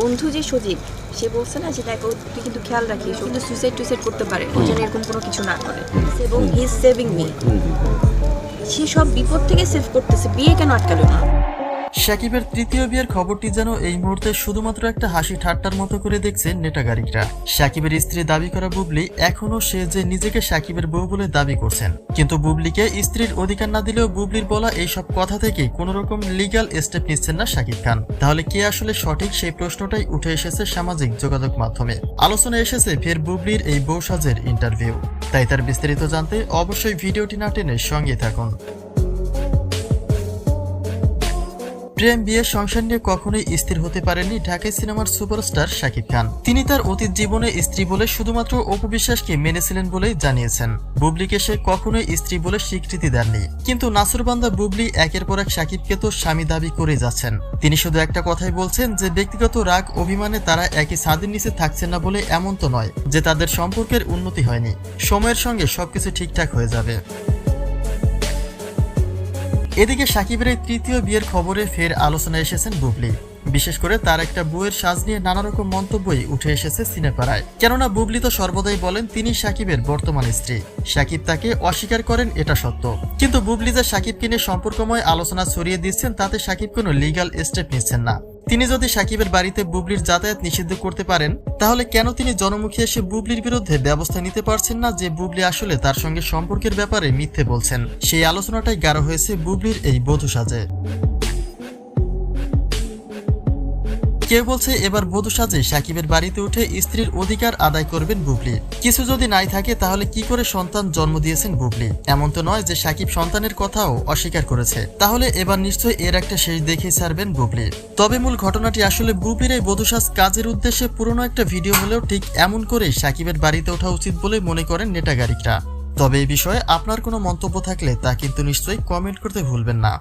বন্ধু যে সজীব সে বলছে না যে দেখো তুই কিন্তু খেয়াল রাখিস ও কিন্তু সুইসাইড টুইসাইড করতে পারে। ও যেন এরকম কোনো কিছু না করে। এবং হি ইজ সেভিং মি সে সব বিপদ থেকে সেভ করতেছে বিয়ে কেন আটকালো না? সাকিবের তৃতীয় বিয়ের খবরটি যেন এই মুহূর্তে শুধুমাত্র একটা হাসি ঠাট্টার মতো করে দেখছে নেটাগারিকরা সাকিবের স্ত্রী দাবি করা বুবলি এখনও সে যে নিজেকে সাকিবের বউ বলে দাবি করছেন। কিন্তু বুবলিকে স্ত্রীর অধিকার না দিলেও বুবলির বলা এইসব কথা থেকে কোন রকম লিগ্যাল স্টেপ নিচ্ছেন না সাকিব খান। তাহলে কে আসলে সঠিক সেই প্রশ্নটাই উঠে এসেছে সামাজিক যোগাযোগ মাধ্যমে। আলোচনায় এসেছে ফের বুবলির এই বউ সাজের ইন্টারভিউ তাই তার বিস্তারিত জানতে অবশ্যই ভিডিওটি না টেনে সঙ্গে থাকুন। প্রেম, বিয়ে, সংসার নিয়ে কখনোই স্থির হতে পারেননি ঢাকাই সিনেমার সুপারস্টার শাকিব খান। তিনি তার অতীত জীবনে স্ত্রী বলে শুধুমাত্র অপবিশ্বাসকে মেনেছিলেন বলেই জানিয়েছেন। বুবলিকে সে কখনোই স্ত্রী বলে স্বীকৃতি দেননি। কিন্তু নাসুরবান্দা, বুবলি একের পর এক শাকিবকে তো স্বামী দাবি করে যাচ্ছেন। তিনি শুধু একটা কথাই বলছেন যে, ব্যক্তিগত রাগ, অভিমানে তারা একই ছাদের নিচে থাকছেন না বলে এমন তো নয় যে, তাদের সম্পর্কের উন্নতি হয়নি। সময়ের সঙ্গে সবকিছু ঠিকঠাক হয়ে যাবে। এদিকে সাকিবের তৃতীয় বিয়ের খবরে ফের আলোচনায় এসেছেন বুবলি। বিশেষ করে তার একটা বইয়ের সাজ নিয়ে নানা রকম মন্তব্যই উঠে এসেছে সিনেপাড়ায়। কেননা বুবলি তো সর্বদাই বলেন তিনি সাকিবের বর্তমান স্ত্রী। সাকিব তাকে অস্বীকার করেন এটা সত্য। কিন্তু বুবলি যে সাকিবকে নিয়ে সম্পর্কময় আলোচনা ছড়িয়ে দিচ্ছেন তাতে সাকিব কোনো লিগাল স্টেপ নিচ্ছেন না। তিনি যদি সাকিবের বাড়িতে বুবলির যাতায়াত নিষিদ্ধ করতে পারেন, তাহলে কেন তিনি জনমুখী এসে বুবলির বিরুদ্ধে ব্যবস্থা নিতে পারছেন না যে বুবলি আসলে তার সঙ্গে সম্পর্কের ব্যাপারে মিথ্যে বলছেন? সেই আলোচনাটাই গাঢ় হয়েছে বুবলির এই বধূ সাজে। কেউ বলছে এবার বধূ সাজে সাকিবের বাড়িতে উঠে স্ত্রীর অধিকার আদায় করবেন বুবলি। কিছু যদি নাই থাকে তাহলে কি করে সন্তান জন্ম দিয়েছেন বুবলি? এমন তো নয় যে সাকিব সন্তানের কথাও অস্বীকার করেছে। তাহলে এবার নিশ্চয়ই এর একটা শেষ দেখে ছাড়বেন বুবলি। তবে মূল ঘটনাটি আসলে বুবলির এই বধূ সাজ কাজের উদ্দেশ্যে পুরনো একটা ভিডিও হলেও ঠিক এমন করেই সাকিবের বাড়িতে ওঠা উচিত বলে মনে করেন নেটাগারিকরা। তবে এই বিষয়ে আপনার কোনো মন্তব্য থাকলে তা কিন্তু নিশ্চয়ই কমেন্ট করতে ভুলবেন না।